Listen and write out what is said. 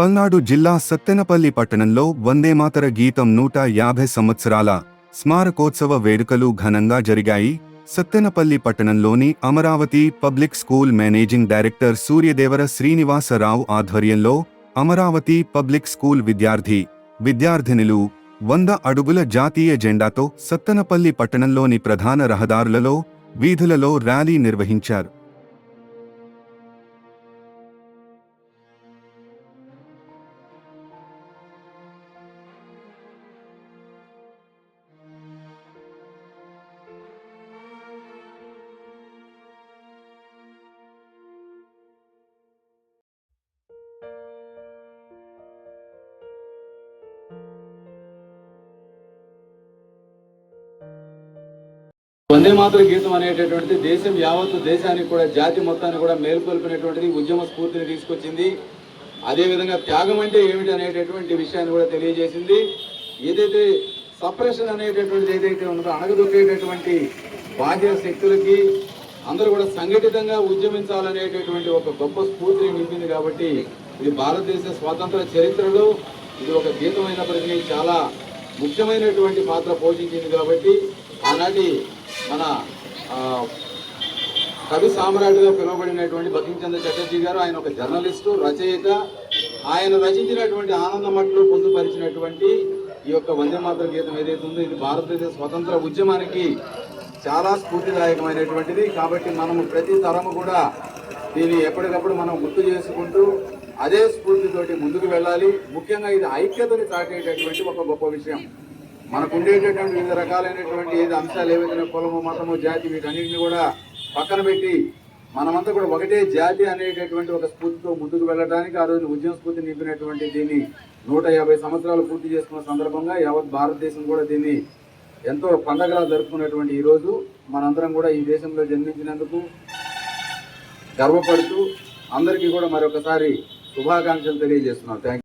పల్నాడు జిల్లా సత్తెనపల్లి పట్టణంలో వందేమాతర గీతం నూట యాభై సంవత్సరాల స్మారకోత్సవ వేడుకలు ఘనంగా జరిగాయి. సత్తెనపల్లి పట్టణంలోని Amaravati public school managing director Suryadevara Srinivasarao ఆధ్వర్యంలో అమరావతి పబ్లిక్ స్కూల్ విద్యార్థి విద్యార్థినులు వంద అడుగుల జాతీయ జెండాతో సత్తెనపల్లి పట్టణంలోని ప్రధాన రహదారులలో వీధులలో ర్యాలీ నిర్వహించారు. వందే మాతర గీతం అనేటటువంటిది దేశం యావత్తు దేశానికి కూడా జాతి మొత్తాన్ని కూడా మేల్కొల్పినటువంటిది ఉద్యమ స్ఫూర్తిని తీసుకొచ్చింది. అదేవిధంగా త్యాగం అంటే ఏమిటి అనేటటువంటి విషయాన్ని కూడా తెలియజేసింది. ఏదైతే సప్రెషన్ అనేటటువంటిది ఏదైతే ఉన్నదో అణగదొక్కేటటువంటి బాహ్య శక్తులకి అందరూ కూడా సంఘటితంగా ఉద్యమించాలనేటటువంటి ఒక గొప్ప స్ఫూర్తిని నింపింది కాబట్టి ఇది భారతదేశ స్వాతంత్ర చరిత్రలో ఇది ఒక గీతమైనప్పటికీ చాలా ముఖ్యమైనటువంటి పాత్ర పోషించింది కాబట్టి ఆనాటి మన కవి సామ్రాట్గా పిలువబడినటువంటి బకించంద్ర చటర్జీ గారు ఆయన ఒక జర్నలిస్టు రచయిత. ఆయన రచించినటువంటి ఆనందమట్లు పొందుపరిచినటువంటి ఈ యొక్క వందేమాతర గీతం ఏదైతే ఉందో ఇది భారతదేశ స్వతంత్ర ఉద్యమానికి చాలా స్ఫూర్తిదాయకమైనటువంటిది. కాబట్టి మనము ప్రతి తరము కూడా దీన్ని ఎప్పటికప్పుడు మనం గుర్తు చేసుకుంటూ అదే స్ఫూర్తితోటి ముందుకు వెళ్ళాలి. ముఖ్యంగా ఇది ఐక్యతని చాటేటటువంటి ఒక గొప్ప విషయం. మనకు ఉండేటటువంటి వివిధ రకాలైనటువంటి ఏది అంశాలు ఏవైతే కులము మతము జాతి వీటన్నిటిని కూడా పక్కన పెట్టి మనమంతా కూడా ఒకటే జాతి అనేటటువంటి ఒక స్ఫూర్తితో ముందుకు వెళ్ళడానికి ఆ రోజు ఉద్యమ స్ఫూర్తి నింపినటువంటి దీన్ని నూట యాభై సంవత్సరాలు పూర్తి చేసుకున్న సందర్భంగా యావత్ భారతదేశం కూడా దీన్ని ఎంతో పండగలా జరుపుకున్నటువంటి ఈ రోజు మనందరం కూడా ఈ దేశంలో జన్మించినందుకు గర్వపడుతూ అందరికీ కూడా మరొకసారి శుభాకాంక్షలు తెలియజేస్తున్నాం. థ్యాంక్